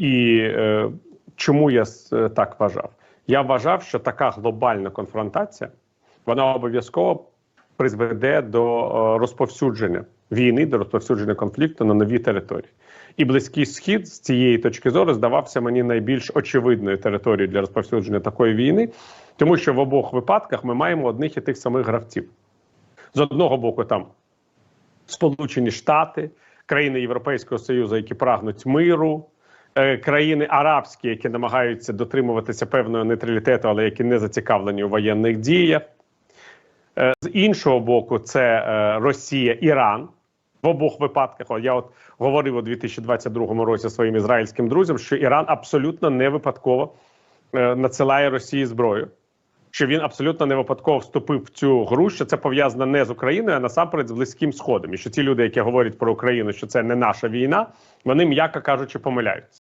І е, чому я е, так вважав? Я вважав, що така глобальна конфронтація вона обов'язково призведе до е, розповсюдження війни, до розповсюдження конфлікту на нові території. І близький схід з цієї точки зору здавався мені найбільш очевидною територією для розповсюдження такої війни, тому що в обох випадках ми маємо одних і тих самих гравців. З одного боку, там Сполучені Штати, країни Європейського Союзу, які прагнуть миру, країни арабські, які намагаються дотримуватися певного нейтралітету, але які не зацікавлені у воєнних діях. Е, З іншого боку, це е, Росія, Іран. В обох випадках я от говорив у 2022 році своїм ізраїльським друзям, що Іран абсолютно не випадково е, надсилає Росії зброю. Що він абсолютно не випадково вступив в цю гру, що це пов'язано не з Україною, а насамперед з близьким сходом. І що ті люди, які говорять про Україну, що це не наша війна, вони м'яко кажучи, помиляються.